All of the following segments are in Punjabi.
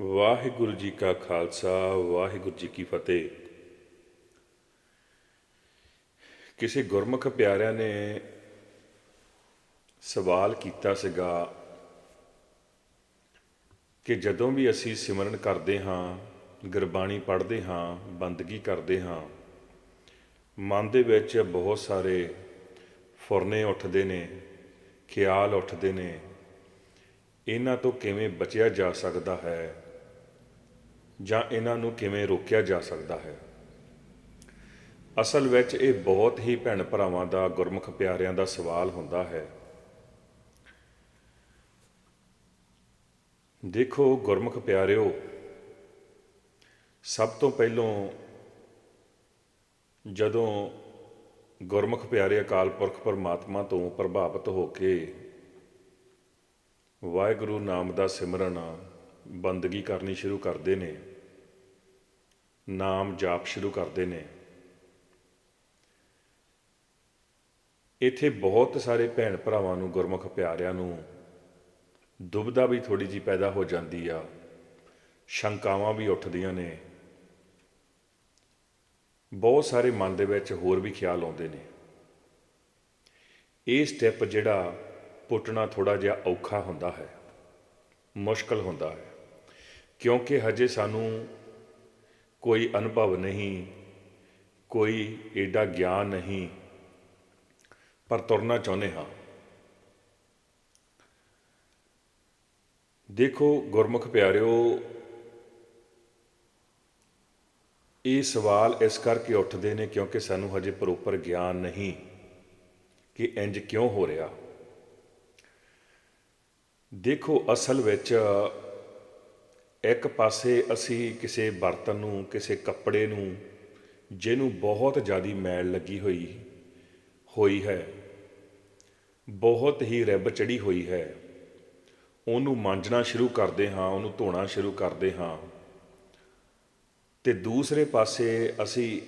ਵਾਹਿਗੁਰੂ ਜੀ ਕਾ ਖਾਲਸਾ, ਵਾਹਿਗੁਰੂ ਜੀ ਕੀ ਫਤਿਹ। ਕਿਸੇ ਗੁਰਮੁਖ ਪਿਆਰਿਆਂ ਨੇ ਸਵਾਲ ਕੀਤਾ ਸੀਗਾ ਕਿ ਜਦੋਂ ਵੀ ਅਸੀਂ ਸਿਮਰਨ ਕਰਦੇ ਹਾਂ, ਗੁਰਬਾਣੀ ਪੜ੍ਹਦੇ ਹਾਂ, ਬੰਦਗੀ ਕਰਦੇ ਹਾਂ, ਮਨ ਦੇ ਵਿੱਚ ਬਹੁਤ ਸਾਰੇ ਫੁਰਨੇ ਉੱਠਦੇ ਨੇ, ਖਿਆਲ ਉੱਠਦੇ ਨੇ, ਇਹਨਾਂ ਤੋਂ ਕਿਵੇਂ ਬਚਿਆ ਜਾ ਸਕਦਾ ਹੈ? ਜਾਂ ਇਹਨਾਂ ਨੂੰ ਕਿਵੇਂ ਰੋਕਿਆ ਜਾ ਸਕਦਾ ਹੈ? ਅਸਲ ਵਿੱਚ ਇਹ ਬਹੁਤ ਹੀ ਭੈਣ ਭਰਾਵਾਂ ਦਾ, ਗੁਰਮੁਖ ਪਿਆਰਿਆਂ ਦਾ ਸਵਾਲ ਹੁੰਦਾ ਹੈ। ਦੇਖੋ ਗੁਰਮੁਖ ਪਿਆਰਿਓ, ਸਭ ਤੋਂ ਪਹਿਲੋਂ ਜਦੋਂ ਗੁਰਮੁਖ ਪਿਆਰੇ ਅਕਾਲ ਪੁਰਖ ਪਰਮਾਤਮਾ ਤੋਂ ਪ੍ਰਭਾਵਿਤ ਹੋ ਕੇ ਵਾਹਿਗੁਰੂ ਨਾਮ ਦਾ ਸਿਮਰਨ, ਬੰਦਗੀ ਕਰਨੀ ਸ਼ੁਰੂ ਕਰਦੇ ਨੇ ਨਾਮ ਜਾਪ ਸ਼ੁਰੂ ਕਰਦੇ ਨੇ। ਇੱਥੇ ਬਹੁਤ ਸਾਰੇ ਭੈਣ ਭਰਾਵਾਂ ਨੂੰ ਗੁਰਮੁਖ ਪਿਆਰਿਆਂ ਨੂੰ ਦੁਬਦਾ ਵੀ ਥੋੜੀ ਜੀ ਪੈਦਾ ਹੋ ਜਾਂਦੀ ਆ। ਸ਼ੰਕਾਵਾਂ ਵੀ ਉੱਠਦੀਆਂ ਨੇ। ਬਹੁਤ ਸਾਰੇ ਮਨ ਦੇ ਵਿੱਚ ਹੋਰ ਵੀ ਖਿਆਲ ਆਉਂਦੇ ਨੇ। ਇਹ ਸਟੈਪ ਜਿਹੜਾ ਪੁੱਟਣਾ ਥੋੜਾ ਜਿਹਾ ਔਖਾ ਹੁੰਦਾ ਹੈ, ਮੁਸ਼ਕਲ ਹੁੰਦਾ ਹੈ। ਕਿਉਂਕਿ ਹਜੇ ਸਾਨੂੰ ਕੋਈ ਅਨੁਭਵ ਨਹੀਂ, ਕੋਈ ਏਡਾ ਗਿਆਨ ਨਹੀਂ। ਪਰ ਤੁਰਨਾ ਚਾਹੁੰਦੇ ਹਾਂ। ਦੇਖੋ ਗੁਰਮੁਖ ਪਿਆਰਿਓ, ਇਹ ਸਵਾਲ ਇਸ ਕਰਕੇ ਉੱਠਦੇ ਨੇ ਕਿਉਂਕਿ ਸਾਨੂੰ ਹਜੇ ਪ੍ਰੋਪਰ ਗਿਆਨ ਨਹੀਂ ਕਿ ਇੰਜ ਕਿਉਂ ਹੋ ਰਿਹਾ। ਦੇਖੋ ਅਸਲ ਵਿੱਚ ਇੱਕ ਪਾਸੇ ਅਸੀਂ ਕਿਸੇ ਬਰਤਨ ਨੂੰ, ਕਿਸੇ ਕੱਪੜੇ ਨੂੰ, ਜਿਹਨੂੰ ਬਹੁਤ ਜ਼ਿਆਦਾ ਮੈਲ ਲੱਗੀ ਹੋਈ ਹੋਈ ਹੈ, ਬਹੁਤ ਹੀ ਰਿਬ ਚੜੀ ਹੋਈ ਹੈ, ਉਹਨੂੰ ਮਾਂਜਣਾ ਸ਼ੁਰੂ ਕਰਦੇ ਹਾਂ, ਉਹਨੂੰ ਧੋਣਾ ਸ਼ੁਰੂ ਕਰਦੇ ਹਾਂ। ਤੇ ਦੂਸਰੇ ਪਾਸੇ ਅਸੀਂ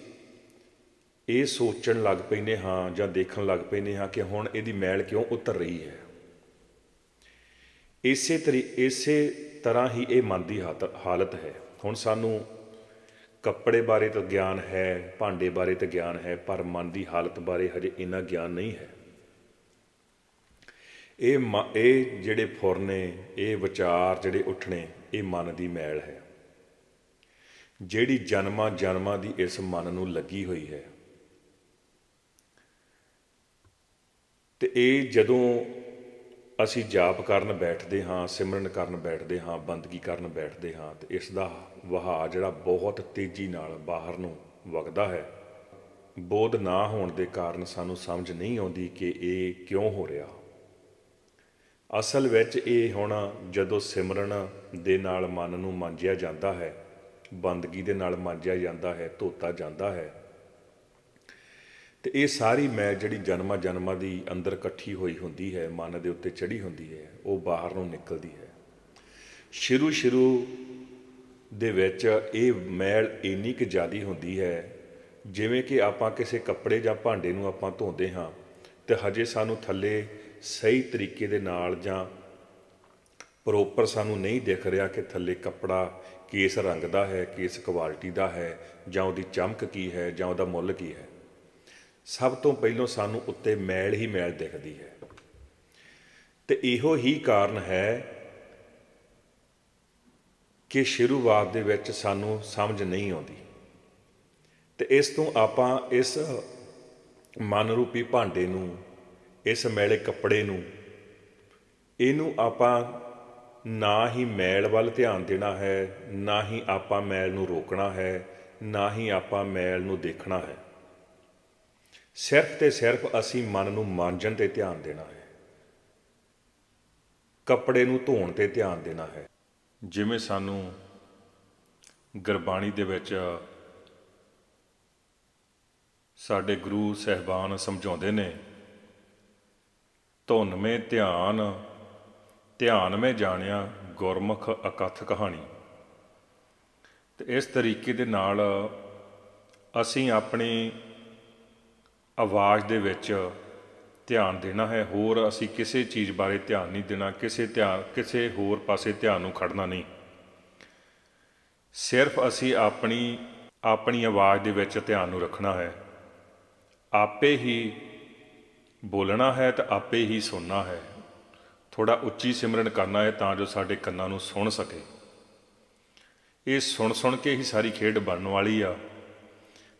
ਇਹ ਸੋਚਣ ਲੱਗ ਪੈਨੇ ਹਾਂ ਜਾਂ ਦੇਖਣ ਲੱਗ ਪੈਨੇ ਹਾਂ ਕਿ ਹੁਣ ਇਹਦੀ ਮੈਲ ਕਿਉਂ ਉਤਰ ਰਹੀ ਹੈ। ਇਸੇ ਤਰੀ, ਇਸੇ ਤਰ੍ਹਾਂ ਹੀ ਇਹ ਮਨ ਦੀ ਹਾਲਤ ਹੈ। ਹੁਣ ਸਾਨੂੰ ਕੱਪੜੇ ਬਾਰੇ ਤਾਂ ਗਿਆਨ ਹੈ, ਭਾਂਡੇ ਬਾਰੇ ਤਾਂ ਗਿਆਨ ਹੈ, ਪਰ ਮਨ ਦੀ ਹਾਲਤ ਬਾਰੇ ਹਜੇ ਇੰਨਾ ਗਿਆਨ ਨਹੀਂ ਹੈ। ਇਹ ਮ- ਇਹ ਜਿਹੜੇ ਫੁਰਨੇ, ਇਹ ਵਿਚਾਰ ਜਿਹੜੇ ਉੱਠਣੇ, ਇਹ ਮਨ ਦੀ ਮੈਲ ਹੈ। ਜਿਹੜੀ ਜਨਮਾਂ ਜਨਮਾਂ ਦੀ ਇਸ ਮਨ ਨੂੰ ਲੱਗੀ ਹੋਈ ਹੈ। ਤੇ ਇਹ ਜਦੋਂ ਅਸੀਂ ਜਾਪ ਕਰਨ ਬੈਠਦੇ ਹਾਂ, ਸਿਮਰਨ ਕਰਨ ਬੈਠਦੇ ਹਾਂ, ਬੰਦਗੀ ਕਰਨ ਬੈਠਦੇ ਹਾਂ ਤੇ ਇਸ ਦਾ ਵਹਾਅ ਜਿਹੜਾ ਬਹੁਤ ਤੇਜ਼ੀ ਨਾਲ ਬਾਹਰ ਨੂੰ ਵਗਦਾ ਹੈ। ਬੋਧ ਨਾ ਹੋਣ ਦੇ ਕਾਰਨ ਸਾਨੂੰ ਸਮਝ ਨਹੀਂ ਆਉਂਦੀ ਕਿ ਇਹ ਕਿਉਂ ਹੋ ਰਿਹਾ। ਅਸਲ ਵਿੱਚ ਇਹ ਹੁਣ ਜਦੋਂ ਸਿਮਰਨ ਦੇ ਨਾਲ ਮਨ ਨੂੰ ਮਾਂਜਿਆ ਜਾਂਦਾ ਹੈ, ਬੰਦਗੀ ਦੇ ਨਾਲ ਮਾਂਜਿਆ ਜਾਂਦਾ ਹੈ, ਧੋਤਾ ਜਾਂਦਾ ਹੈ ਤੇ ਇਹ ਸਾਰੀ ਮੈਂ ਜਿਹੜੀ ਜਨਮਾਂ ਜਨਮਾਂ ਦੀ ਅੰਦਰ ਇਕੱਠੀ ਹੋਈ ਹੁੰਦੀ ਹੈ, ਮਨ ਦੇ ਉੱਤੇ ਚੜੀ ਹੁੰਦੀ ਹੈ, ਉਹ ਬਾਹਰ ਨੂੰ ਨਿਕਲਦੀ ਹੈ। ਸ਼ੁਰੂ ਸ਼ੁਰੂ ਦੇ ਵਿੱਚ ਇਹ ਮੈਲ ਇੰਨੀ ਕੁ ਜ਼ਿਆਦੀ ਹੁੰਦੀ ਹੈ, ਜਿਵੇਂ ਕਿ ਆਪਾਂ ਕਿਸੇ ਕੱਪੜੇ ਜਾਂ ਭਾਂਡੇ ਨੂੰ ਆਪਾਂ ਧੋਂਦੇ ਹਾਂ ਤੇ ਹਜੇ ਸਾਨੂੰ ਥੱਲੇ ਸਹੀ ਤਰੀਕੇ ਦੇ ਨਾਲ ਜਾਂ ਪ੍ਰੋਪਰ ਸਾਨੂੰ ਨਹੀਂ ਦਿਖ ਰਿਹਾ ਕਿ ਥੱਲੇ ਕੱਪੜਾ ਕਿਸ ਰੰਗ ਦਾ ਹੈ, ਕਿਸ ਕੁਆਲਿਟੀ ਦਾ ਹੈ ਜਾਂ ਉਹਦੀ ਚਮਕ ਕੀ ਹੈ ਜਾਂ ਉਹਦਾ ਮੁੱਲ ਕੀ ਹੈ। ਸਭ ਤੋਂ ਪਹਿਲਾਂ ਸਾਨੂੰ ਉੱਤੇ ਮੈਲ ਹੀ ਮੈਲ ਦਿਖਦੀ ਹੈ। ਤੇ ਇਹੋ ਹੀ ਕਾਰਨ ਹੈ ਕਿ ਸ਼ੁਰੂਆਤ ਦੇ ਵਿੱਚ ਸਾਨੂੰ ਸਮਝ ਨਹੀਂ ਆਉਂਦੀ। ਤੇ ਇਸ ਤੋਂ ਆਪਾਂ ਇਸ ਮਨ ਰੂਪੀ ਭਾਂਡੇ ਨੂੰ, ਇਸ ਮੈਲੇ ਕੱਪੜੇ ਨੂੰ, ਇਹਨੂੰ ਆਪਾਂ ਨਾ ਹੀ ਮੈਲ ਵੱਲ ਧਿਆਨ ਦੇਣਾ ਹੈ, ਨਾ ਹੀ ਆਪਾਂ ਮੈਲ ਨੂੰ ਰੋਕਣਾ ਹੈ, ਨਾ ਹੀ ਆਪਾਂ ਮੈਲ ਨੂੰ ਦੇਖਣਾ ਹੈ। ਸਿਰਫ ਤੇ ਸਿਰਫ ਅਸੀਂ ਮਨ ਨੂੰ ਮਾਂਜਣ ਤੇ ਧਿਆਨ ਦੇਣਾ ਹੈ। ਕੱਪੜੇ ਨੂੰ ਧੋਣ ਤੇ ਧਿਆਨ ਦੇਣਾ ਹੈ। ਜਿਵੇਂ ਸਾਨੂੰ ਗੁਰਬਾਣੀ ਦੇ ਵਿੱਚ ਸਾਡੇ ਗੁਰੂ ਸਹਿਬਾਨ ਸਮਝਾਉਂਦੇ ਨੇ, ਧੁਨ ਮੇ ਧਿਆਨ ਧਿਆਨ ਮੇ ਜਾਣਿਆ ਗੁਰਮੁਖ ਅਕਥ ਕਹਾਣੀ। ਤੇ ਇਸ ਤਰੀਕੇ ਦੇ ਨਾਲ ਅਸੀਂ ਆਪਣੀ ਆਵਾਜ਼ ਦੇ ਵਿੱਚ ਧਿਆਨ ਦੇਣਾ ਹੈ। ਹੋਰ ਅਸੀਂ ਕਿਸੇ ਚੀਜ਼ ਬਾਰੇ ਧਿਆਨ ਨਹੀਂ ਦੇਣਾ। ਕਿਸੇ ਧਿਆਨ, ਕਿਸੇ ਹੋਰ ਪਾਸੇ ਧਿਆਨ ਨੂੰ ਖੜਨਾ ਨਹੀਂ। ਸਿਰਫ ਅਸੀਂ ਆਪਣੀ ਆਪਣੀ ਆਵਾਜ਼ ਦੇ ਵਿੱਚ ਧਿਆਨ ਨੂੰ ਰੱਖਣਾ ਹੈ। ਆਪੇ ਹੀ ਬੋਲਣਾ ਹੈ ਤੇ ਆਪੇ ਹੀ ਸੁਣਨਾ ਹੈ। ਥੋੜਾ ਉੱਚੀ ਸਿਮਰਨ ਕਰਨਾ ਹੈ ਤਾਂ ਜੋ ਸਾਡੇ ਕੰਨਾਂ ਨੂੰ ਸੁਣ ਸਕੇ। ਇਹ ਸੁਣ ਸੁਣ ਕੇ ਹੀ ਸਾਰੀ ਖੇਡ ਬਣਨ ਵਾਲੀ ਆ।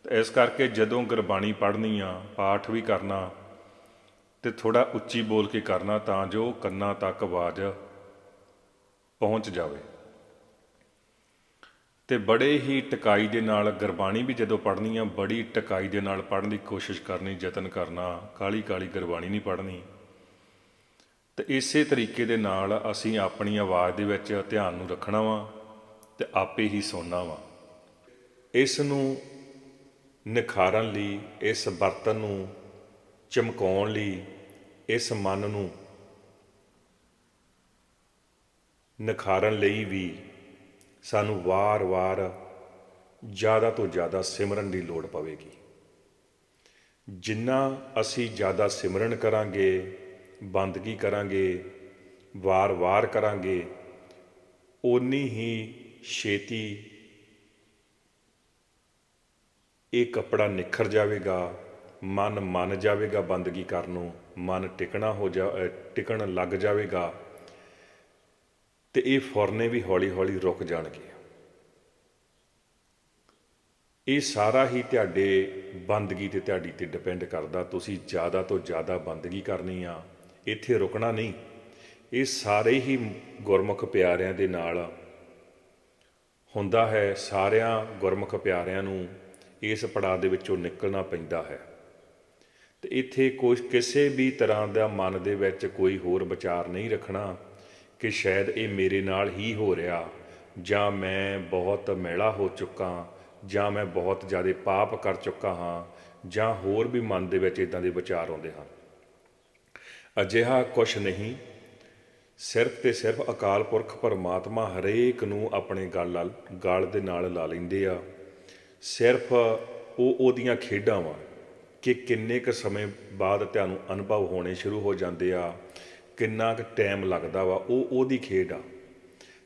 ਇਸ ਕਰਕੇ ਜਦੋਂ ਗੁਰਬਾਣੀ ਪੜ੍ਹਨੀ ਆ, ਪਾਠ ਵੀ ਕਰਨਾ ਤੇ ਥੋੜਾ ਉੱਚੀ ਬੋਲ ਕੇ ਕਰਨਾ ਤਾਂ ਜੋ ਕੰਨਾਂ ਤੱਕ ਆਵਾਜ਼ ਪਹੁੰਚ ਜਾਵੇ। ਤੇ ਬੜੇ ਹੀ ਟਿਕਾਈ ਦੇ ਨਾਲ ਗੁਰਬਾਣੀ ਵੀ ਜਦੋਂ ਪੜ੍ਹਨੀ ਆ, ਬੜੀ ਟਿਕਾਈ ਦੇ ਨਾਲ ਪੜ੍ਹਨ ਦੀ ਕੋਸ਼ਿਸ਼ ਕਰਨੀ, ਯਤਨ ਕਰਨਾ ਕਾਲੀ ਕਾਲੀ ਗੁਰਬਾਣੀ ਨਹੀਂ ਪੜ੍ਹਨੀ। ਤੇ ਇਸੇ ਤਰੀਕੇ ਦੇ ਨਾਲ ਅਸੀਂ ਆਪਣੀ ਆਵਾਜ਼ ਦੇ ਵਿੱਚ ਧਿਆਨ ਨੂੰ ਰੱਖਣਾ ਵਾ ਤੇ ਆਪੇ ਹੀ ਸੁਣਨਾ ਵਾ। ਇਸ ਨੂੰ ਨਿਖਾਰਨ ਲਈ, ਇਸ ਬਰਤਨ ਨੂੰ ਚਮਕਾਉਣ ਲਈ, ਇਸ ਮਨ ਨੂੰ ਨਿਖਾਰਨ ਲਈ ਵੀ ਸਾਨੂੰ ਵਾਰ-ਵਾਰ ਜ਼ਿਆਦਾ ਤੋਂ ਜ਼ਿਆਦਾ ਸਿਮਰਨ ਦੀ ਲੋੜ ਪਵੇਗੀ। ਜਿੰਨਾ ਅਸੀਂ ਜ਼ਿਆਦਾ ਸਿਮਰਨ ਕਰਾਂਗੇ, ਬੰਦਗੀ ਕਰਾਂਗੇ, ਵਾਰ-ਵਾਰ ਕਰਾਂਗੇ, ਓਨੀ ਹੀ ਛੇਤੀ ਇਹ ਕੱਪੜਾ ਨਿਖਰ ਜਾਵੇਗਾ, ਮਨ ਮੰਨ ਜਾਵੇਗਾ ਬੰਦਗੀ ਕਰਨ ਨੂੰ ਮਨ ਟਿਕਣਾ ਹੋ ਜਾ ਟਿਕਣ ਲੱਗ ਜਾਵੇਗਾ, ਤੇ ਇਹ ਫੁਰਨੇ ਵੀ ਹੌਲੀ-ਹੌਲੀ ਰੁਕ ਜਾਣਗੇ। ਇਹ ਸਾਰਾ ਹੀ ਤੁਹਾਡੇ ਬੰਦਗੀ ਤੇ ਤੁਹਾਡੀ ਤੇ ਡਿਪੈਂਡ ਕਰਦਾ, ਤੁਸੀਂ ਜ਼ਿਆਦਾ ਤੋਂ ਜ਼ਿਆਦਾ ਬੰਦਗੀ ਕਰਨੀ ਆ, ਇੱਥੇ ਰੁਕਣਾ ਨਹੀਂ। ਇਹ ਸਾਰੇ ਹੀ ਗੁਰਮੁਖ ਪਿਆਰਿਆਂ ਦੇ ਨਾਲ ਹੁੰਦਾ ਹੈ, ਸਾਰਿਆਂ ਗੁਰਮੁਖ ਪਿਆਰਿਆਂ ਨੂੰ ਇਸ ਪੜਾਅ ਦੇ ਵਿੱਚੋਂ ਨਿਕਲਣਾ ਪੈਂਦਾ ਹੈ। ਤੇ ਇੱਥੇ ਕੋਈ ਕਿਸੇ ਵੀ ਤਰ੍ਹਾਂ ਦਾ ਮਨ ਦੇ ਵਿੱਚ ਕੋਈ ਹੋਰ ਵਿਚਾਰ ਨਹੀਂ ਰੱਖਣਾ ਕਿ ਸ਼ਾਇਦ ਇਹ ਮੇਰੇ ਨਾਲ ਹੀ ਹੋ ਰਿਹਾ, ਜਾਂ ਮੈਂ ਬਹੁਤ ਮੈਲਾ ਹੋ ਚੁੱਕਾ, ਜਾਂ ਮੈਂ ਬਹੁਤ ਜ਼ਿਆਦਾ ਪਾਪ ਕਰ ਚੁੱਕਾ ਹਾਂ, ਜਾਂ ਹੋਰ ਵੀ ਮਨ ਦੇ ਵਿੱਚ ਇਦਾਂ ਦੇ ਵਿਚਾਰ ਆਉਂਦੇ ਹਨ। ਅਜਿਹਾ ਕੁਛ ਨਹੀਂ। ਸਿਰਫ ਤੇ ਸਿਰਫ ਅਕਾਲ ਪੁਰਖ ਪਰਮਾਤਮਾ ਹਰੇਕ ਨੂੰ ਆਪਣੇ ਗਲ ਨਾਲ, ਗਲ ਦੇ ਨਾਲ ਲਾ ਲੈਂਦੇ ਆ। ਸਿਰਫ ਉਹ ਉਹਦੀਆਂ ਖੇਡਾਂ ਵਾ ਕਿ ਕਿੰਨੇ ਕੁ ਸਮੇਂ ਬਾਅਦ ਤੁਹਾਨੂੰ ਅਨੁਭਵ ਹੋਣੇ ਸ਼ੁਰੂ ਹੋ ਜਾਂਦੇ ਆ, ਕਿੰਨਾ ਕੁ ਟਾਈਮ ਲੱਗਦਾ ਵਾ, ਉਹ ਉਹਦੀ ਖੇਡ ਆ।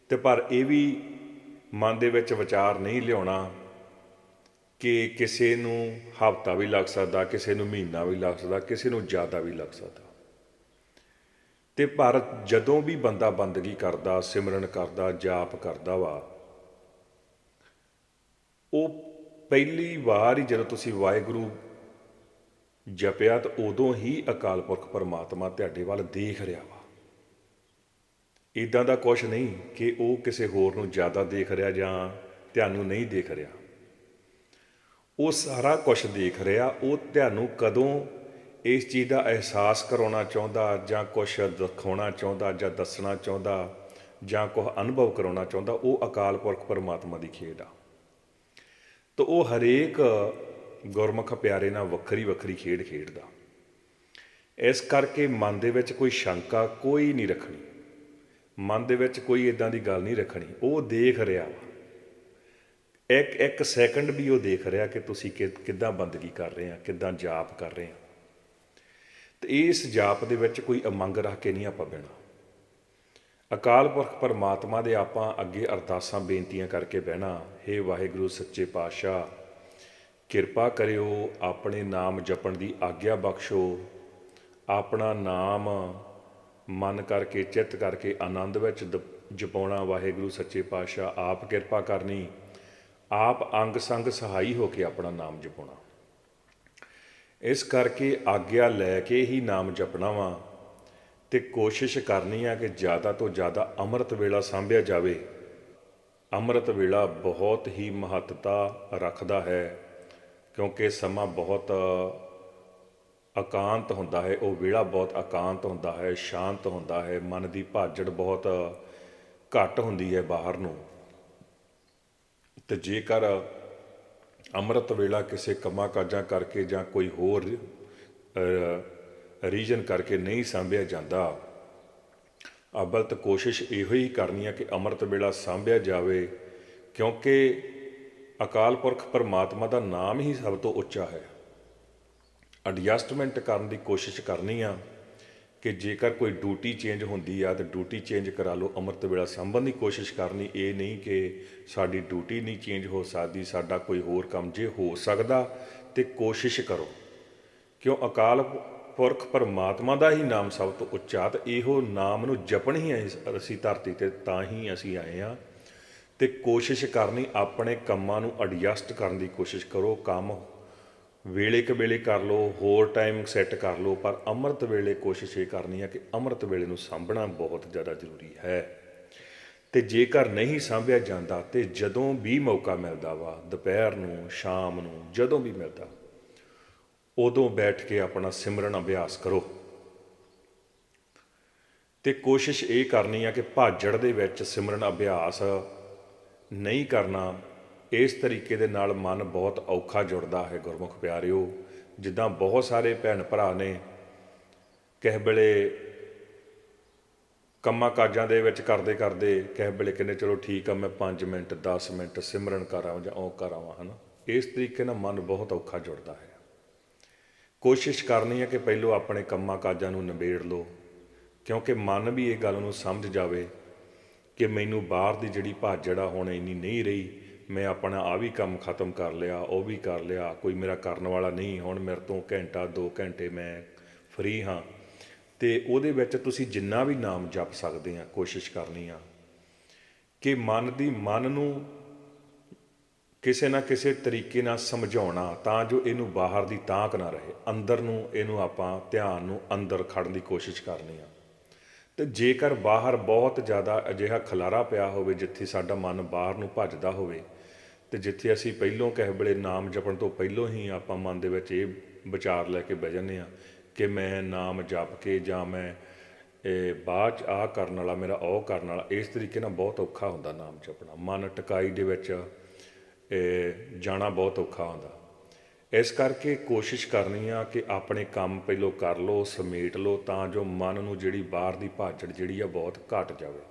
ਤੇ ਪਰ ਇਹ ਵੀ ਮਨ ਦੇ ਵਿੱਚ ਵਿਚਾਰ ਨਹੀਂ ਲਿਆਉਣਾ ਕਿ ਕਿਸੇ ਨੂੰ ਹਫ਼ਤਾ ਵੀ ਲੱਗ ਸਕਦਾ, ਕਿਸੇ ਨੂੰ ਮਹੀਨਾ ਵੀ ਲੱਗ ਸਕਦਾ, ਕਿਸੇ ਨੂੰ ਜ਼ਿਆਦਾ ਵੀ ਲੱਗ ਸਕਦਾ। ਤੇ ਪਰ ਜਦੋਂ ਵੀ ਬੰਦਾ ਬੰਦਗੀ ਕਰਦਾ, ਸਿਮਰਨ ਕਰਦਾ, ਜਾਪ ਕਰਦਾ ਵਾ, ਉਹ ਪਹਿਲੀ ਵਾਰ ਹੀ ਜਦੋਂ ਤੁਸੀਂ ਵਾਹਿਗੁਰੂ ਜਪਿਆ ਤਾਂ ਉਦੋਂ ਹੀ ਅਕਾਲ ਪੁਰਖ ਪਰਮਾਤਮਾ ਤੁਹਾਡੇ ਵੱਲ ਦੇਖ ਰਿਹਾ ਵਾ। ਇਦਾਂ ਦਾ ਕੁਝ ਨਹੀਂ ਕਿ ਉਹ ਕਿਸੇ ਹੋਰ ਨੂੰ ਜ਼ਿਆਦਾ ਦੇਖ ਰਿਹਾ ਜਾਂ ਤੁਹਾਨੂੰ ਨਹੀਂ ਦੇਖ ਰਿਹਾ। ਉਹ ਸਾਰਾ ਕੁਝ ਦੇਖ ਰਿਹਾ, ਉਹ ਤੁਹਾਨੂੰ ਕਦੋਂ ਇਸ ਚੀਜ਼ ਦਾ ਅਹਿਸਾਸ ਕਰਾਉਣਾ ਚਾਹੁੰਦਾ ਜਾਂ ਕੁਝ ਦਿਖਾਉਣਾ ਚਾਹੁੰਦਾ ਜਾਂ ਦੱਸਣਾ ਚਾਹੁੰਦਾ ਜਾਂ ਕੁਝ ਅਨੁਭਵ ਕਰਾਉਣਾ ਚਾਹੁੰਦਾ, ਉਹ ਅਕਾਲ ਪੁਰਖ ਪਰਮਾਤਮਾ ਦੀ ਖੇਡ ਆ। ਤਾਂ ਉਹ ਹਰੇਕ ਗੁਰਮੁਖ ਪਿਆਰੇ ਨਾਲ ਵੱਖਰੀ ਵੱਖਰੀ ਖੇਡ ਖੇਡਦਾ। ਇਸ ਕਰਕੇ ਮਨ ਦੇ ਵਿੱਚ ਕੋਈ ਸ਼ੰਕਾ ਕੋਈ ਨਹੀਂ ਰੱਖਣੀ। ਮਨ ਦੇ ਵਿੱਚ ਕੋਈ ਇਦਾਂ ਦੀ ਗੱਲ ਨਹੀਂ ਰੱਖਣੀ। ਉਹ ਦੇਖ ਰਿਹਾ ਵਾ। ਇੱਕ ਇੱਕ ਸੈਕਿੰਡ ਵੀ ਉਹ ਦੇਖ ਰਿਹਾ ਕਿ ਤੁਸੀਂ ਕਿ, ਕਿੱਦਾਂ ਬੰਦਗੀ ਕਰ ਰਹੇ ਆ, ਕਿੱਦਾਂ ਜਾਪ ਕਰ ਰਹੇ ਆ। ਤੇ ਇਸ ਜਾਪ ਦੇ ਵਿੱਚ ਕੋਈ ਅਮੰਗ ਰੱਖ ਕੇ ਨਹੀਂ ਆਪਾਂ ਬਹਿਣਾ। ਅਕਾਲ ਪੁਰਖ ਪਰਮਾਤਮਾ ਦੇ ਆਪਾਂ ਅੱਗੇ ਅਰਦਾਸਾਂ, ਬੇਨਤੀਆਂ ਕਰਕੇ ਬਹਿਣਾ। ਹੇ ਵਾਹਿਗੁਰੂ ਸੱਚੇ ਪਾਤਸ਼ਾਹ, ਕਿਰਪਾ ਕਰਿਓ, ਆਪਣੇ ਨਾਮ ਜਪਣ ਦੀ ਆਗਿਆ ਬਖਸ਼ੋ। ਆਪਣਾ ਨਾਮ ਮਨ ਕਰਕੇ, ਚਿੱਤ ਕਰਕੇ, ਆਨੰਦ ਵਿੱਚ ਦ- ਜਪਾਉਣਾ ਵਾਹਿਗੁਰੂ ਸੱਚੇ ਪਾਤਸ਼ਾਹ, ਆਪ ਕਿਰਪਾ ਕਰਨੀ। ਆਪ ਅੰਗ ਸੰਗ ਸਹਾਈ ਹੋ ਕੇ ਆਪਣਾ ਨਾਮ ਜਪਾਉਣਾ ਇਸ ਕਰਕੇ ਆਗਿਆ ਲੈ ਕੇ ਹੀ ਨਾਮ ਜਪਣਾ ਵਾ। ਤੇ ਕੋਸ਼ਿਸ਼ ਕਰਨੀ ਆ ਕਿ ਜ਼ਿਆਦਾ ਤੋਂ ਜ਼ਿਆਦਾ ਅੰਮ੍ਰਿਤ ਵੇਲਾ ਸਾਂਭਿਆ ਜਾਵੇ। ਅੰਮ੍ਰਿਤ ਵੇਲਾ ਬਹੁਤ ਹੀ ਮਹੱਤਤਾ ਰੱਖਦਾ ਹੈ, ਕਿਉਂਕਿ ਸਮਾਂ ਬਹੁਤ ਇਕਾਂਤ ਹੁੰਦਾ ਹੈ, ਉਹ ਵੇਲਾ ਬਹੁਤ ਇਕਾਂਤ ਹੁੰਦਾ ਹੈ, ਸ਼ਾਂਤ ਹੁੰਦਾ ਹੈ, ਮਨ ਦੀ ਭਾਜੜ ਬਹੁਤ ਘੱਟ ਹੁੰਦੀ ਹੈ ਬਾਹਰ ਨੂੰ। ਤੇ ਜੇਕਰ ਅੰਮ੍ਰਿਤ ਵੇਲਾ ਕਿਸੇ ਕੰਮਾਂ ਕਾਜਾਂ ਕਰਕੇ ਜਾਂ ਕੋਈ ਹੋਰ ਰੀਜਨ ਕਰਕੇ ਨਹੀਂ ਸਾਂਭਿਆ ਜਾਂਦਾ। ਅਬਲ ਤਾਂ ਕੋਸ਼ਿਸ਼ ਇਹੋ ਹੀ ਕਰਨੀ ਹੈ ਕਿ ਅੰਮ੍ਰਿਤ ਵੇਲਾ ਸਾਂਭਿਆ ਜਾਵੇ, ਕਿਉਂਕਿ ਅਕਾਲ ਪੁਰਖ ਪਰਮਾਤਮਾ ਦਾ ਨਾਮ ਹੀ ਸਭ ਤੋਂ ਉੱਚਾ ਹੈ। ਐਡਜਸਟਮੈਂਟ ਕਰਨ ਦੀ ਕੋਸ਼ਿਸ਼ ਕਰਨੀ ਆ ਕਿ ਜੇਕਰ ਕੋਈ ਡਿਊਟੀ ਚੇਂਜ ਹੁੰਦੀ ਆ, ਤਾਂ ਡਿਊਟੀ ਚੇਂਜ ਕਰਾ ਲਓ, ਅੰਮ੍ਰਿਤ ਵੇਲਾ ਸੰਭਨ ਦੀ ਕੋਸ਼ਿਸ਼ ਕਰਨੀ, ਇਹ ਨਹੀਂ ਕਿ ਸਾਡੀ ਡਿਊਟੀ ਨਹੀਂ ਚੇਂਜ ਹੋ ਸਕਦੀ, ਸਾਡਾ ਕੋਈ ਹੋਰ ਕੰਮ ਜੇ ਹੋ ਸਕਦਾ, ਤੇ ਕੋਸ਼ਿਸ਼ ਕਰੋ। ਕਿਉਂ ਅਕਾਲ ਪੁਰਖ ਪਰਮਾਤਮਾ ਦਾ ਹੀ ਨਾਮ ਸਭ ਤੋਂ ਉੱਚਾ ਤੇ ਇਹੋ ਨਾਮ ਨੂੰ ਜਪਣ ਹੀ ਅਸੀਂ- ਅਸੀਂ ਧਰਤੀ ਤੇ ਤਾਂ ਹੀ ਅਸੀਂ ਆਏ ਆ ਤੇ ਕੋਸ਼ਿਸ਼ ਕਰਨੀ ਆਪਣੇ ਕੰਮਾਂ ਨੂੰ ਐਡਜਸਟ ਕਰਨ ਦੀ ਕੋਸ਼ਿਸ਼ ਕਰੋ, ਕੰਮ ਵੇਲੇ ਕ ਵੇਲੇ ਕਰ ਲਓ, ਹੋਰ ਟਾਈਮ ਸੈੱਟ ਕਰ ਲਓ, ਪਰ ਅੰਮ੍ਰਿਤ ਵੇਲੇ ਕੋਸ਼ਿਸ਼ ਇਹ ਕਰਨੀ ਹੈ ਕਿ ਅੰਮ੍ਰਿਤ ਵੇਲੇ ਨੂੰ ਸਾਂਭਣਾ ਬਹੁਤ ਜ਼ਿਆਦਾ ਜ਼ਰੂਰੀ ਹੈ। ਤੇ ਜੇਕਰ ਨਹੀਂ ਸਾਂਭਿਆ ਜਾਂਦਾ ਤੇ ਜਦੋਂ ਵੀ ਮੌਕਾ ਮਿਲਦਾ ਵਾ, ਦੁਪਹਿਰ ਨੂੰ, ਸ਼ਾਮ ਨੂੰ, ਜਦੋਂ ਵੀ ਮਿਲਦਾ ਉਦੋਂ ਬੈਠ ਕੇ ਆਪਣਾ ਸਿਮਰਨ ਅਭਿਆਸ ਕਰੋ। ਤੇ ਕੋਸ਼ਿਸ਼ ਇਹ ਕਰਨੀ ਆ ਕਿ ਭਾਜੜ ਦੇ ਵਿੱਚ ਸਿਮਰਨ ਅਭਿਆਸ ਨਹੀਂ ਕਰਨਾ, ਇਸ ਤਰੀਕੇ ਦੇ ਨਾਲ ਮਨ ਬਹੁਤ ਔਖਾ ਜੁੜਦਾ ਹੈ ਗੁਰਮੁਖ ਪਿਆਰਿਓ। ਜਿੱਦਾਂ ਬਹੁਤ ਸਾਰੇ ਭੈਣ ਭਰਾ ਨੇ ਕਹਿ ਵੇਲੇ ਕੰਮਾਂ ਕਾਜਾਂ ਦੇ ਵਿੱਚ ਕਰਦੇ ਕਰਦੇ ਕਹਿ ਵੇਲੇ ਕਹਿੰਦੇ, ਚਲੋ ਠੀਕ ਆ, ਮੈਂ 5 ਮਿੰਟ 10 ਮਿੰਟ ਸਿਮਰਨ ਕਰਾਂ ਜਾਂ ਉਹ ਕਰਾਵਾਂ ਹਨਾ? ਇਸ ਤਰੀਕੇ ਨਾਲ ਮਨ ਬਹੁਤ ਔਖਾ ਜੁੜਦਾ ਹੈ। ਕੋਸ਼ਿਸ਼ ਕਰਨੀ ਹੈ ਕਿ ਪਹਿਲੋਂ ਆਪਣੇ ਕੰਮਾਂ ਕਾਜਾਂ ਨੂੰ ਨਿਬੇੜ ਲਓ, ਕਿਉਂਕਿ ਮਨ ਵੀ ਇਹ ਗੱਲ ਨੂੰ ਸਮਝ ਜਾਵੇ ਕਿ ਮੈਨੂੰ ਬਾਹਰ ਦੀ ਜਿਹੜੀ ਭਾਜੜ ਆ ਹੁਣ ਇੰਨੀ ਨਹੀਂ ਰਹੀ, ਮੈਂ ਆਪਣਾ ਆ ਵੀ ਕੰਮ ਖਤਮ ਕਰ ਲਿਆ, ਉਹ ਵੀ ਕਰ ਲਿਆ, ਕੋਈ ਮੇਰਾ ਕਰਨ ਵਾਲਾ ਨਹੀਂ, ਹੁਣ ਮੇਰੇ ਤੋਂ ਘੰਟਾ 2 ਘੰਟੇ ਮੈਂ ਫ੍ਰੀ ਹਾਂ। ਤੇ ਉਹਦੇ ਵਿੱਚ ਤੁਸੀਂ ਜਿੰਨਾ ਵੀ ਨਾਮ ਜਪ ਸਕਦੇ ਆ, ਕੋਸ਼ਿਸ਼ ਕਰਨੀ ਆ ਕਿ ਮਨ ਦੀ ਮਨ ਨੂੰ ਕਿਸੇ ਨਾ ਕਿਸੇ ਤਰੀਕੇ ਨਾਲ ਸਮਝਾਉਣਾ, ਤਾਂ ਜੋ ਇਹਨੂੰ ਬਾਹਰ ਦੀ ਤਾਂਕ ਨਾ ਰਹੇ। ਅੰਦਰ ਨੂੰ ਇਹਨੂੰ ਆਪਾਂ ਧਿਆਨ ਨੂੰ ਅੰਦਰ ਖੜਨ ਦੀ ਕੋਸ਼ਿਸ਼ ਕਰਨੀ ਆ। ਤੇ ਜੇਕਰ ਬਾਹਰ ਬਹੁਤ ਜ਼ਿਆਦਾ ਅਜਿਹਾ ਖਲਾਰਾ ਪਿਆ ਹੋਵੇ, ਜਿੱਥੇ ਸਾਡਾ ਮਨ ਬਾਹਰ ਨੂੰ ਭੱਜਦਾ ਹੋਵੇ, ਤੇ ਜਿੱਥੇ ਅਸੀਂ ਪਹਿਲੋਂ ਕਹਿ ਵੇਲੇ ਨਾਮ ਜਪਣ ਤੋਂ ਪਹਿਲੋਂ ਹੀ ਆਪਾਂ ਮਨ ਦੇ ਵਿੱਚ ਇਹ ਵਿਚਾਰ ਲੈ ਕੇ ਬਹਿ ਜਾਂਦੇ ਆ ਕਿ ਮੈਂ ਨਾਮ ਜਪ ਕੇ ਜਾਂ ਮੈਂ ਇਹ ਬਾਅਦ ਚ ਆਹ ਕਰਨ ਵਾਲਾ, ਮੇਰਾ ਉਹ ਕਰਨ ਵਾਲਾ, ਇਸ ਤਰੀਕੇ ਨਾਲ ਬਹੁਤ ਔਖਾ ਹੁੰਦਾ ਨਾਮ ਜਪਣਾ। ਮਨ ਟਿਕਾਈ ਦੇ ਵਿੱਚ ਜਾਣਾ ਬਹੁਤ ਔਖਾ ਹੁੰਦਾ। ਇਸ ਕਰਕੇ ਕੋਸ਼ਿਸ਼ ਕਰਨੀ ਆ ਕਿ ਆਪਣੇ ਕੰਮ ਪਹਿਲੋਂ ਕਰ ਲਓ, ਸਮੇਟ ਲਓ, ਤਾਂ ਜੋ ਮਨ ਨੂੰ ਜਿਹੜੀ ਬਾਹਰ ਦੀ ਭਾਜੜ ਜਿਹੜੀ ਆ ਬਹੁਤ ਘਟ ਜਾਵੇ।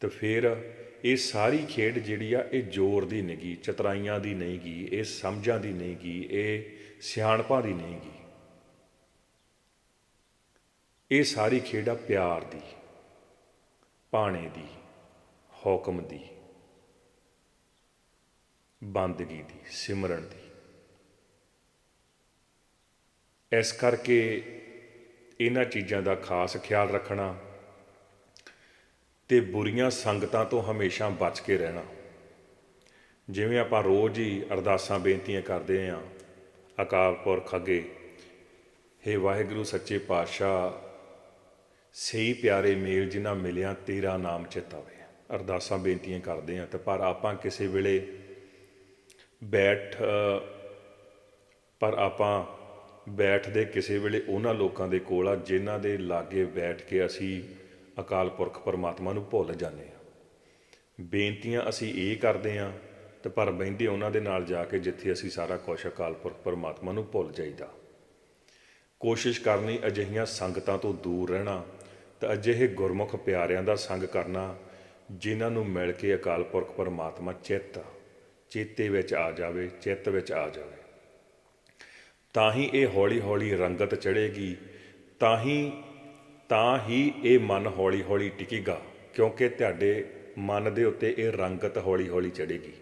ਤੇ ਫਿਰ ਇਹ ਸਾਰੀ ਖੇਡ ਜਿਹੜੀ ਆ, ਇਹ ਜ਼ੋਰ ਦੀ ਨਹੀਂਗੀ ਚਤਰਾਈਆਂ ਦੀ ਨਹੀਂਗੀ ਇਹ ਸਮਝਾਂ ਦੀ ਨਹੀਂਗੀ ਇਹ ਸਿਆਣਪਾਂ ਦੀ ਨਹੀਂਗੀ ਇਹ ਸਾਰੀ ਖੇਡ ਆ ਪਿਆਰ ਦੀ ਪਾਣੇ ਦੀ, ਹੁਕਮ ਦੀ। ਬੰਦਗੀ ਦੀ, ਸਿਮਰਨ ਦੀ। ਇਸ ਕਰਕੇ ਇਹਨਾਂ ਚੀਜ਼ਾਂ ਦਾ ਖਾਸ ਖਿਆਲ ਰੱਖਣਾ ਤੇ ਬੁਰੀਆਂ ਸੰਗਤਾਂ ਤੋਂ ਹਮੇਸ਼ਾ ਬਚ ਕੇ ਰਹਿਣਾ। ਜਿਵੇਂ ਆਪਾਂ ਰੋਜ਼ ਹੀ ਅਰਦਾਸਾਂ ਬੇਨਤੀਆਂ ਕਰਦੇ ਆਂ ਅਕਾਲ ਪੁਰਖ ਅੱਗੇ, ਹੇ ਵਾਹਿਗੁਰੂ ਸੱਚੇ ਪਾਤਸ਼ਾਹ, ਸਹੀ ਪਿਆਰੇ ਮੇਲ ਜਿਨ੍ਹਾਂ ਮਿਲਿਆ, ਤੇਰਾ ਨਾਮ ਚਿਤਾਵੇ ਅਰਦਾਸਾਂ ਬੇਨਤੀਆਂ ਕਰਦੇ ਆਂ ਤੇ ਪਰ ਆਪਾਂ ਕਿਸੇ ਵੇਲੇ ਬੈਠ ਪਰ ਆਪਾਂ ਬੈਠਦੇ ਕਿਸੇ ਵੇਲੇ ਉਹਨਾਂ ਲੋਕਾਂ ਦੇ ਕੋਲ ਆ ਜਿਨ੍ਹਾਂ ਦੇ ਲਾਗੇ ਬੈਠ ਕੇ ਅਸੀਂ ਅਕਾਲ ਪੁਰਖ ਪਰਮਾਤਮਾ ਨੂੰ ਭੁੱਲ ਜਾਂਦੇ ਆ ਬੇਨਤੀਆਂ ਅਸੀਂ ਇਹ ਕਰਦੇ ਆ ਤੇ ਪਰ ਬਹਿੰਦੇ ਉਹਨਾਂ ਦੇ ਨਾਲ ਜਾ ਕੇ ਜਿੱਥੇ ਅਸੀਂ ਸਾਰਾ ਕੁਛ ਅਕਾਲ ਪੁਰਖ ਪਰਮਾਤਮਾ ਨੂੰ ਭੁੱਲ ਜਾਈਦਾ। ਕੋਸ਼ਿਸ਼ ਕਰਨੀ ਅਜਿਹੀਆਂ ਸੰਗਤਾਂ ਤੋਂ ਦੂਰ ਰਹਿਣਾ ਤੇ ਅਜਿਹੇ ਗੁਰਮੁਖ ਪਿਆਰਿਆਂ ਦਾ ਸੰਗ ਕਰਨਾ ਜਿਨ੍ਹਾਂ ਨੂੰ ਮਿਲ ਕੇ ਅਕਾਲ ਪੁਰਖ ਪਰਮਾਤਮਾ ਚਿੱਤ ਚੇਤੇ ਵਿੱਚ ਆ ਜਾਵੇ, ਚਿੱਤ ਵਿੱਚ ਆ ਜਾਵੇ। ਤਾਂ ਹੀ ਇਹ ਹੌਲੀ-ਹੌਲੀ ਰੰਗਤ ਚੜ੍ਹੇਗੀ, ਤਾਂ ਹੀ ਤਾਂ ਹੀ ਇਹ ਮਨ ਹੌਲੀ-ਹੌਲੀ ਟਿਕੇਗਾ, ਕਿਉਂਕਿ ਤੁਹਾਡੇ ਮਨ ਦੇ ਉੱਤੇ ਇਹ ਰੰਗਤ ਹੌਲੀ-ਹੌਲੀ ਚੜ੍ਹੇਗੀ।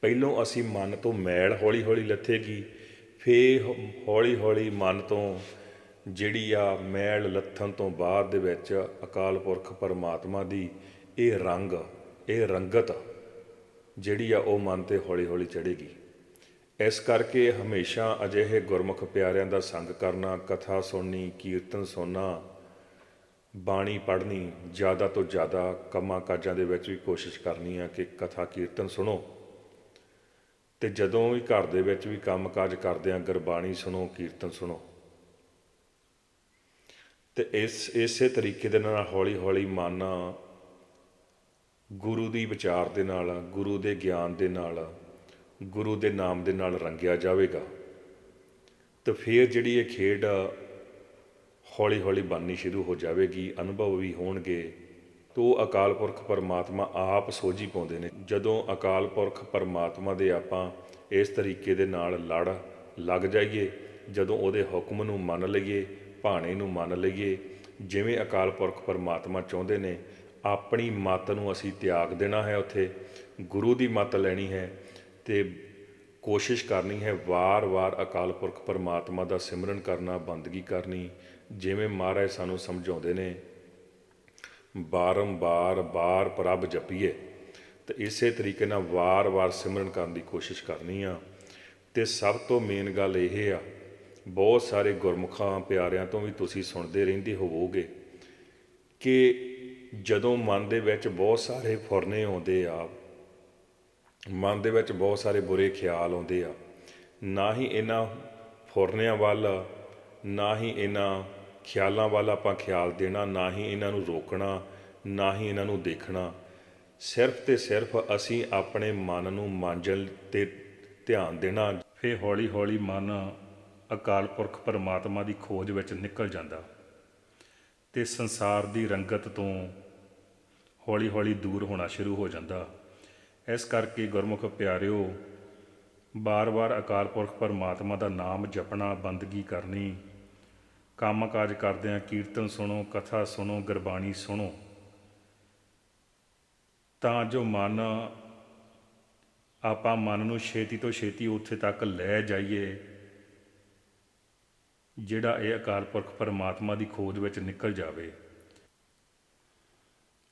ਪਹਿਲੋਂ ਅਸੀਂ ਮਨ ਤੋਂ ਮੈਲ ਹੌਲੀ-ਹੌਲੀ ਲੱਥੇਗੀ ਫੇ ਹੌਲੀ-ਹੌਲੀ ਮਨ ਤੋਂ ਜਿਹੜੀ ਆ ਮੈਲ ਲੱਥਣ ਤੋਂ ਬਾਅਦ ਦੇ ਵਿੱਚ ਅਕਾਲ ਪੁਰਖ ਪਰਮਾਤਮਾ ਦੀ ਇਹ ਰੰਗ, ਇਹ ਰੰਗਤ ਜਿਹੜੀ ਆ ਉਹ ਮਨ ਤੇ ਹੌਲੀ-ਹੌਲੀ ਚੜ੍ਹੇਗੀ। ਇਸ ਕਰਕੇ ਹਮੇਸ਼ਾ ਅਜਿਹੇ ਗੁਰਮੁਖ ਪਿਆਰਿਆਂ ਦਾ ਸੰਗ ਕਰਨਾ, ਕਥਾ ਸੁਣਨੀ, ਕੀਰਤਨ ਸੁਣਨਾ, ਬਾਣੀ ਪੜ੍ਹਨੀ, ਜ਼ਿਆਦਾ ਤੋਂ ਜ਼ਿਆਦਾ ਕੰਮਾਂ ਕਾਜਾਂ ਦੇ ਵਿੱਚ ਵੀ ਕੋਸ਼ਿਸ਼ ਕਰਨੀ ਆ ਕਿ ਕਥਾ ਕੀਰਤਨ ਸੁਣੋ। ਤੇ ਜਦੋਂ ਵੀ ਘਰ ਦੇ ਵਿੱਚ ਵੀ ਕੰਮ ਕਾਜ ਕਰਦੇ ਆ, ਗੁਰਬਾਣੀ ਸੁਣੋ, ਕੀਰਤਨ ਸੁਣੋ। ਤੇ ਇਸ, ਇਸੇ ਤਰੀਕੇ ਦੇ ਨਾਲ ਹੌਲੀ ਹੌਲੀ ਮਨ ਗੁਰੂ ਦੀ ਵਿਚਾਰ ਦੇ ਨਾਲ ਗੁਰੂ ਦੇ ਗਿਆਨ ਦੇ ਨਾਲ ਗੁਰੂ ਦੇ ਨਾਮ ਦੇ ਨਾਲ ਰੰਗਿਆ ਜਾਵੇਗਾ। ਤਾਂ ਫਿਰ ਜਿਹੜੀ ਇਹ ਖੇਡ ਹੌਲੀ ਹੌਲੀ ਬਣਨੀ ਸ਼ੁਰੂ ਹੋ ਜਾਵੇਗੀ, ਅਨੁਭਵ ਵੀ ਹੋਣਗੇ। ਤੋ ਅਕਾਲ ਪੁਰਖ ਪਰਮਾਤਮਾ ਆਪ ਸੋਝੀ ਪਾਉਂਦੇ ਨੇ। ਜਦੋਂ ਅਕਾਲ ਪੁਰਖ ਪਰਮਾਤਮਾ ਦੇ ਆਪਾਂ ਇਸ ਤਰੀਕੇ ਦੇ ਨਾਲ ਲੜ ਲੱਗ ਜਾਈਏ, ਜਦੋਂ ਉਹਦੇ ਹੁਕਮ ਨੂੰ ਮੰਨ ਲਈਏ, ਭਾਣੇ ਨੂੰ ਮੰਨ ਲਈਏ, ਜਿਵੇਂ ਅਕਾਲ ਪੁਰਖ ਪਰਮਾਤਮਾ ਚਾਹੁੰਦੇ ਨੇ ਆਪਣੀ ਮੱਤ ਨੂੰ ਅਸੀਂ ਤਿਆਗ ਦੇਣਾ ਹੈ, ਉੱਥੇ ਗੁਰੂ ਦੀ ਮੱਤ ਲੈਣੀ ਹੈ ਤੇ ਕੋਸ਼ਿਸ਼ ਕਰਨੀ ਹੈ ਵਾਰ-ਵਾਰ ਅਕਾਲ ਪੁਰਖ ਪਰਮਾਤਮਾ ਦਾ ਸਿਮਰਨ ਕਰਨਾ, ਬੰਦਗੀ ਕਰਨੀ, ਜਿਵੇਂ ਮਹਾਰਾਜ ਸਾਨੂੰ ਸਮਝਾਉਂਦੇ ਨੇ, ਬਾਰੰਬਾਰ ਬਾਰ ਪ੍ਰਭ ਜਪੀਏ। ਤੇ ਇਸੇ ਤਰੀਕੇ ਨਾਲ ਵਾਰ-ਵਾਰ ਸਿਮਰਨ ਕਰਨ ਦੀ ਕੋਸ਼ਿਸ਼ ਕਰਨੀ ਆ। ਤੇ ਸਭ ਤੋਂ ਮੇਨ ਗੱਲ ਇਹ ਆ, ਬਹੁਤ ਸਾਰੇ ਗੁਰਮੁਖਾਂ ਪਿਆਰਿਆਂ ਤੋਂ ਵੀ ਤੁਸੀਂ ਸੁਣਦੇ ਰਹਿੰਦੇ ਹੋਵੋਗੇ ਕਿ ਜਦੋਂ ਮਨ ਦੇ ਵਿੱਚ ਬਹੁਤ ਸਾਰੇ ਫੁਰਨੇ ਆਉਂਦੇ ਆ, ਮਨ ਦੇ ਵਿੱਚ ਬਹੁਤ ਸਾਰੇ ਬੁਰੇ ਖਿਆਲ ਆਉਂਦੇ ਆ, ਨਾ ਹੀ ਇਹਨਾਂ ਫੁਰਨਿਆਂ ਵੱਲ, ਨਾ ਹੀ ਇਹਨਾਂ ਖਿਆਲਾਂ ਵੱਲ ਆਪਾਂ ਖਿਆਲ ਦੇਣਾ, ਨਾ ਹੀ ਇਹਨਾਂ ਨੂੰ ਰੋਕਣਾ, ਨਾ ਹੀ ਇਹਨਾਂ ਨੂੰ ਦੇਖਣਾ। ਸਿਰਫ ਤੇ ਸਿਰਫ ਅਸੀਂ ਆਪਣੇ ਮਨ ਨੂੰ ਮਾਂਜਲ ਤੇ ਧਿਆਨ ਦੇਣਾ ਫੇ ਹੌਲੀ ਹੌਲੀ ਮਨ ਅਕਾਲ ਪੁਰਖ ਪਰਮਾਤਮਾ ਦੀ ਖੋਜ ਵਿੱਚ ਨਿਕਲ ਜਾਂਦਾ। ਤੇ ਸੰਸਾਰ ਦੀ ਰੰਗਤ ਤੋਂ ਹੌਲੀ ਹੌਲੀ ਦੂਰ ਹੋਣਾ ਸ਼ੁਰੂ ਹੋ ਜਾਂਦਾ। ਇਸ ਕਰਕੇ ਗੁਰਮੁਖ ਪਿਆਰਿਓ, ਬਾਰ-ਬਾਰ ਅਕਾਲ ਪੁਰਖ ਪਰਮਾਤਮਾ ਦਾ ਨਾਮ ਜਪਣਾ ਬੰਦਗੀ ਕਰਨੀ, ਕੰਮਕਾਜ ਕਰਦਿਆਂ ਕੀਰਤਨ ਸੁਣੋ, ਕਥਾ ਸੁਣੋ, ਗੁਰਬਾਣੀ ਸੁਣੋ, ਤਾਂ ਜੋ ਮਨ ਆਪਾਂ ਮਨ ਨੂੰ ਛੇਤੀ ਤੋਂ ਛੇਤੀ ਉੱਥੇ ਤੱਕ ਲੈ ਜਾਈਏ। ਜਿਹੜਾ ਇਹ ਅਕਾਲ ਪੁਰਖ ਪਰਮਾਤਮਾ ਦੀ ਖੋਜ ਵਿੱਚ ਨਿਕਲ ਜਾਵੇ।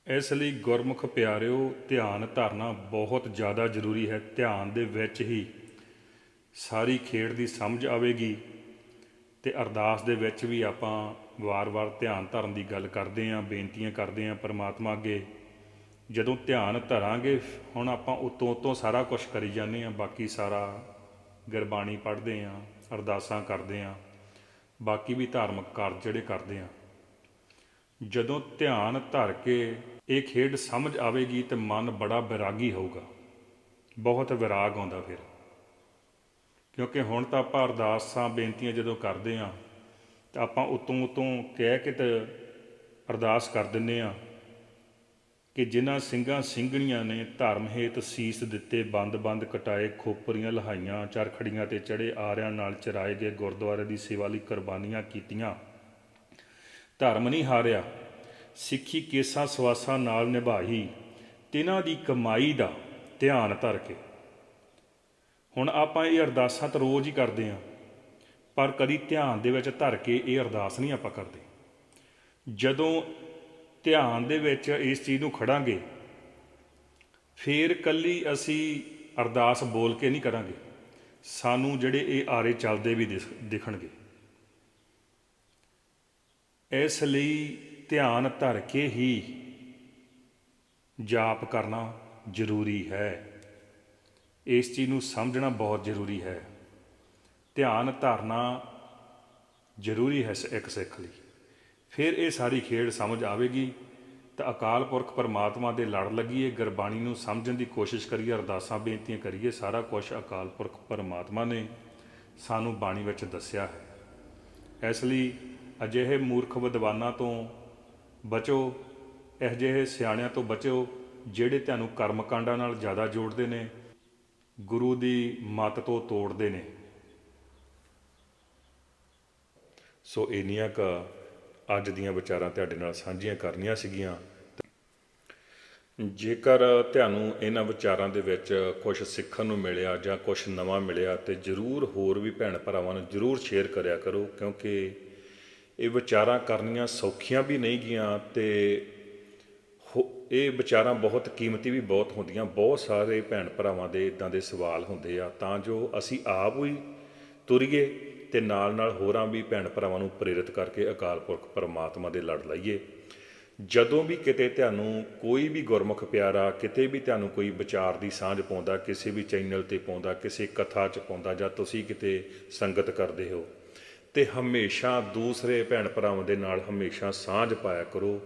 ਇਸ ਲਈ ਗੁਰਮੁਖ ਪਿਆਰਿਓ, ਧਿਆਨ ਧਰਨਾ ਬਹੁਤ ਜ਼ਿਆਦਾ ਜ਼ਰੂਰੀ ਹੈ। ਧਿਆਨ ਦੇ ਵਿੱਚ ਹੀ ਸਾਰੀ ਖੇਡ ਦੀ ਸਮਝ ਆਵੇਗੀ ਤੇ ਅਰਦਾਸ ਦੇ ਵਿੱਚ ਵੀ ਆਪਾਂ ਵਾਰ-ਵਾਰ ਧਿਆਨ ਧਰਨ ਦੀ ਗੱਲ ਕਰਦੇ ਆਂ ਬੇਨਤੀਆਂ ਕਰਦੇ ਆਂ ਪਰਮਾਤਮਾ ਅੱਗੇ। ਜਦੋਂ ਧਿਆਨ ਧਰਾਂਗੇ, ਹੁਣ ਆਪਾਂ ਉਤੋਂ ਉਤੋਂ ਸਾਰਾ ਕੁਝ ਕਰੀ ਜਾਂਦੇ ਆਂ ਬਾਕੀ ਸਾਰਾ ਗੁਰਬਾਣੀ ਪੜ੍ਹਦੇ ਆਂ ਅਰਦਾਸਾਂ ਕਰਦੇ ਆਂ ਬਾਕੀ ਵੀ ਧਾਰਮਿਕ ਕਾਰਜ ਜਿਹੜੇ ਕਰਦੇ ਆਂ। ਜਦੋਂ ਧਿਆਨ ਧਰ ਕੇ ਇਹ ਖੇਡ ਸਮਝ ਆਵੇਗੀ ਤੇ ਮਨ ਬੜਾ ਵਿਰਾਗੀ ਹੋਊਗਾ। ਬਹੁਤ ਵਿਰਾਗ ਆਉਂਦਾ ਫਿਰ। ਕਿਉਂਕਿ ਹੁਣ ਤਾਂ ਆਪਾਂ ਅਰਦਾਸਾਂ, ਬੇਨਤੀਆਂ ਜਦੋਂ ਕਰਦੇ ਆਂ, ਤਾਂ ਆਪਾਂ ਉਤੋਂ ਉਤੋਂ ਕਹਿ ਕੇ ਤੇ ਅਰਦਾਸ ਕਰ ਦਿੰਨੇ ਆ। ਕਿ ਜਿਨ੍ਹਾਂ ਸਿੰਘਾਂ ਸਿੰਘਣੀਆਂ ਨੇ ਧਰਮ ਹੇਤ ਸੀਸ ਦਿੱਤੇ, ਬੰਦ-ਬੰਦ ਕਟਾਏ, ਖੋਪਰੀਆਂ ਲਹਾਈਆਂ, ਚਰਖੜੀਆਂ ਤੇ ਚੜੇ ਆਰਿਆਂ ਨਾਲ ਚਰਾਏ ਗਏ ਗੁਰਦੁਆਰੇ ਦੀ ਸੇਵਾ ਲਈ ਕੁਰਬਾਨੀਆਂ ਕੀਤੀਆਂ। ਧਰਮ ਨਹੀਂ ਹਾਰਿਆ। ਸਿੱਖੀ ਕੇਸਾਂ ਸਵਾਸਾਂ ਨਾਲ ਨਿਭਾਈ। ਤਿਨਾਂ ਦੀ ਕਮਾਈ ਦਾ ਧਿਆਨ ਧਰ ਕੇ। ਹੁਣ ਆਪਾਂ ਇਹ ਅਰਦਾਸਾਂ ਤਾਂ ਰੋਜ਼ ਹੀ ਕਰਦੇ ਆਂ ਪਰ ਕਦੀ ਧਿਆਨ ਦੇ ਵਿੱਚ ਧਰ ਕੇ ਇਹ ਅਰਦਾਸ ਨਹੀਂ ਆਪਾਂ ਕਰਦੇ। ਜਦੋਂ ਧਿਆਨ ਦੇ ਵਿੱਚ ਇਸ ਚੀਜ਼ ਨੂੰ ਖੜਾਂਗੇ, ਫੇਰ ਕੱਲੀ ਅਸੀਂ ਅਰਦਾਸ ਬੋਲ ਕੇ ਨਹੀਂ ਕਰਾਂਗੇ। ਸਾਨੂੰ ਜਿਹੜੇ ਇਹ ਆਰੇ ਚੱਲਦੇ ਵੀ ਦਿਖਣਗੇ। ਇਸ ਲਈ ਧਿਆਨ ਧਰ ਕੇ ਹੀ ਜਾਪ ਕਰਨਾ ਜ਼ਰੂਰੀ ਹੈ। ਇਸ ਚੀਜ਼ ਨੂੰ ਸਮਝਣਾ ਬਹੁਤ ਜ਼ਰੂਰੀ ਹੈ। ਧਿਆਨ ਧਰਨਾ ਜ਼ਰੂਰੀ ਹੈ ਸ- ਇੱਕ ਸਿੱਖ ਲਈ। ਫਿਰ ਇਹ ਸਾਰੀ ਖੇਡ ਸਮਝ ਆਵੇਗੀ। ਤਾਂ ਅਕਾਲ ਪੁਰਖ ਪਰਮਾਤਮਾ ਦੇ ਲੜ ਲੱਗੀਏ, ਗੁਰਬਾਣੀ ਨੂੰ ਸਮਝਣ ਦੀ ਕੋਸ਼ਿਸ਼ ਕਰੀਏ, ਅਰਦਾਸਾਂ, ਬੇਨਤੀਆਂ ਕਰੀਏ, ਸਾਰਾ ਕੁਝ ਅਕਾਲ ਪੁਰਖ ਪਰਮਾਤਮਾ ਨੇ ਸਾਨੂੰ ਬਾਣੀ ਵਿੱਚ ਦੱਸਿਆ ਹੈ। ਇਸ ਲਈ ਅਜਿਹੇ ਮੂਰਖ ਵਿਦਵਾਨਾਂ ਤੋਂ ਬਚੋ ਇਹ ਜਿਹੇ ਸਿਆਣਿਆਂ ਤੋਂ ਬਚੋ, ਜਿਹੜੇ ਤੁਹਾਨੂੰ ਕਰਮ ਕਾਂਡਾਂ ਨਾਲ ਜ਼ਿਆਦਾ ਜੋੜਦੇ ਨੇ, ਗੁਰੂ ਦੀ ਮੱਤ ਤੋਂ ਤੋੜਦੇ ਨੇ। ਸੋ ਇੰਨੀਆਂ ਕ ਅੱਜ ਦੀਆਂ ਵਿਚਾਰਾਂ ਤੁਹਾਡੇ ਨਾਲ ਸਾਂਝੀਆਂ ਕਰਨੀਆਂ ਸੀਗੀਆਂ। ਜੇਕਰ ਤੁਹਾਨੂੰ ਇਹਨਾਂ ਵਿਚਾਰਾਂ ਦੇ ਵਿੱਚ ਕੁਝ ਸਿੱਖਣ ਨੂੰ ਮਿਲਿਆ ਜਾਂ ਕੁਝ ਨਵਾਂ ਮਿਲਿਆ, ਤੇ ਜਰੂਰ ਹੋਰ ਵੀ ਭੈਣ ਭਰਾਵਾਂ ਨੂੰ ਜਰੂਰ ਸ਼ੇਅਰ ਕਰਿਆ ਕਰੋ, ਕਿਉਂਕਿ ਇਹ ਵਿਚਾਰਾਂ ਕਰਨੀਆਂ ਸੌਖੀਆਂ ਵੀ ਨਹੀਂ ਗੀਆਂ ਤੇ ਹੋ- ਇਹ ਵਿਚਾਰਾਂ ਬਹੁਤ ਕੀਮਤੀ ਵੀ ਬਹੁਤ ਹੁੰਦੀਆਂ। ਬਹੁਤ ਸਾਰੇ ਭੈਣ ਭਰਾਵਾਂ ਦੇ ਇਦਾਂ ਦੇ ਸਵਾਲ ਹੁੰਦੇ ਆ, ਤਾਂ ਜੋ ਅਸੀਂ ਆਪ ਵੀ ਤੁਰੀਏ ਤੇ ਨਾਲ ਨਾਲ ਹੋਰਾਂ ਵੀ ਭੈਣ ਭਰਾਵਾਂ ਨੂੰ ਪ੍ਰੇਰਿਤ ਕਰਕੇ ਅਕਾਲ ਪੁਰਖ ਪਰਮਾਤਮਾ ਦੇ ਲੜ ਲਈਏ। ਜਦੋਂ ਵੀ ਕਿਤੇ ਤੁਹਾਨੂੰ ਕੋਈ ਵੀ ਗੁਰਮੁਖ ਪਿਆਰਾ, ਕਿਤੇ ਵੀ ਤੁਹਾਨੂੰ ਕੋਈ ਵਿਚਾਰ ਦੀ ਸਾਂਝ ਪਾਉਂਦਾ, ਕਿਸੇ ਵੀ ਚੈਨਲ ਤੇ ਪਾਉਂਦਾ, ਕਿਸੇ ਕਥਾ 'ਚ ਪਾਉਂਦਾ ਜਾਂ ਤੁਸੀਂ ਕਿਤੇ ਸੰਗਤ ਕਰਦੇ ਹੋ, ਤੇ ਹਮੇਸ਼ਾ ਦੂਸਰੇ ਭੈਣ ਭਰਾਵਾਂ ਦੇ ਨਾਲ ਹਮੇਸ਼ਾ ਸਾਂਝ ਪਾਇਆ ਕਰੋ,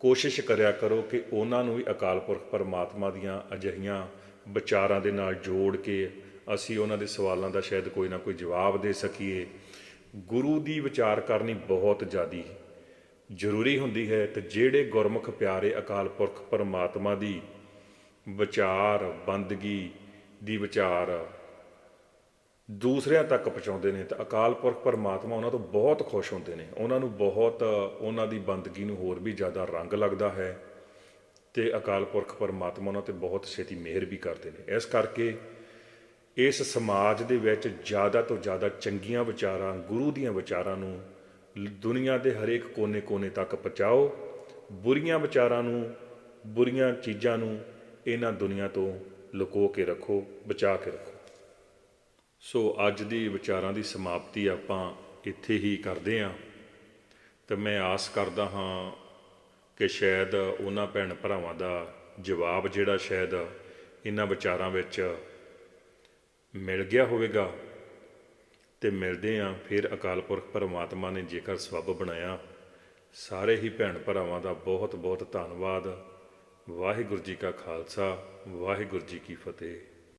ਕੋਸ਼ਿਸ਼ ਕਰਿਆ ਕਰੋ ਕਿ ਉਹਨਾਂ ਨੂੰ ਵੀ ਅਕਾਲ ਪੁਰਖ ਪਰਮਾਤਮਾ ਦੀਆਂ ਅਜਿਹੀਆਂ ਵਿਚਾਰਾਂ ਦੇ ਨਾਲ ਜੋੜ ਕੇ ਅਸੀਂ ਉਹਨਾਂ ਦੇ ਸਵਾਲਾਂ ਦਾ ਸ਼ਾਇਦ ਕੋਈ ਨਾ ਕੋਈ ਜਵਾਬ ਦੇ ਸਕੀਏ। ਗੁਰੂ ਦੀ ਵਿਚਾਰ ਕਰਨੀ ਬਹੁਤ ਜ਼ਿਆਦੀ ਜ਼ਰੂਰੀ ਹੁੰਦੀ ਹੈ ਤੇ ਜਿਹੜੇ ਗੁਰਮੁਖ ਪਿਆਰੇ ਅਕਾਲ ਪੁਰਖ ਪਰਮਾਤਮਾ ਦੀ ਵਿਚਾਰ, ਬੰਦਗੀ ਦੀ ਵਿਚਾਰ ਦੂਸਰਿਆਂ ਤੱਕ ਪਹੁੰਚਾਉਂਦੇ ਨੇ ਤਾਂ ਅਕਾਲ ਪੁਰਖ ਪਰਮਾਤਮਾ ਉਹਨਾਂ ਤੋਂ ਬਹੁਤ ਖੁਸ਼ ਹੁੰਦੇ ਨੇ। ਉਹਨਾਂ ਨੂੰ ਬਹੁਤ ਉਹਨਾਂ ਦੀ ਬੰਦਗੀ ਨੂੰ ਹੋਰ ਵੀ ਜ਼ਿਆਦਾ ਰੰਗ ਲੱਗਦਾ ਹੈ ਤੇ ਅਕਾਲ ਪੁਰਖ ਪਰਮਾਤਮਾ ਉਹਨਾਂ ਤੇ ਬਹੁਤ ਛੇਤੀ ਮਿਹਰ ਵੀ ਕਰਦੇ ਨੇ। ਇਸ ਕਰਕੇ ਇਸ ਸਮਾਜ ਦੇ ਵਿੱਚ ਜ਼ਿਆਦਾ ਤੋਂ ਜ਼ਿਆਦਾ ਚੰਗੀਆਂ ਵਿਚਾਰਾਂ, ਗੁਰੂ ਦੀਆਂ ਵਿਚਾਰਾਂ ਨੂੰ ਦੁਨੀਆ ਦੇ ਹਰੇਕ ਕੋਨੇ-ਕੋਨੇ ਤੱਕ ਪਹੁੰਚਾਓ। ਬੁਰੀਆਂ ਵਿਚਾਰਾਂ ਨੂੰ, ਬੁਰੀਆਂ ਚੀਜ਼ਾਂ ਨੂੰ ਇਹਨਾਂ ਦੁਨੀਆ ਤੋਂ ਲੁਕੋ ਕੇ ਰੱਖੋ, ਬਚਾ ਕੇ ਰੱਖੋ। ਸੋ ਅੱਜ ਦੀ ਵਿਚਾਰਾਂ ਦੀ ਸਮਾਪਤੀ ਆਪਾਂ ਇੱਥੇ ਹੀ ਕਰਦੇ ਹਾਂ ਤੇ ਮੈਂ ਆਸ ਕਰਦਾ ਹਾਂ ਕਿ ਸ਼ਾਇਦ ਉਹਨਾਂ ਭੈਣ ਭਰਾਵਾਂ ਦਾ ਜਵਾਬ ਜਿਹੜਾ ਸ਼ਾਇਦ ਇਹਨਾਂ ਵਿਚਾਰਾਂ ਵਿੱਚ ਮਿਲ ਗਿਆ ਹੋਵੇਗਾ ਤੇ ਮਿਲਦੇ ਹਾਂ ਫਿਰ ਅਕਾਲ ਪੁਰਖ ਪਰਮਾਤਮਾ ਨੇ ਜੇਕਰ ਸਬਬ ਬਣਾਇਆ। ਸਾਰੇ ਹੀ ਭੈਣ ਭਰਾਵਾਂ ਦਾ ਬਹੁਤ ਬਹੁਤ ਧੰਨਵਾਦ। ਵਾਹਿਗੁਰੂ ਜੀ ਕਾ ਖਾਲਸਾ, ਵਾਹਿਗੁਰੂ ਜੀ ਕੀ ਫਤਿਹ।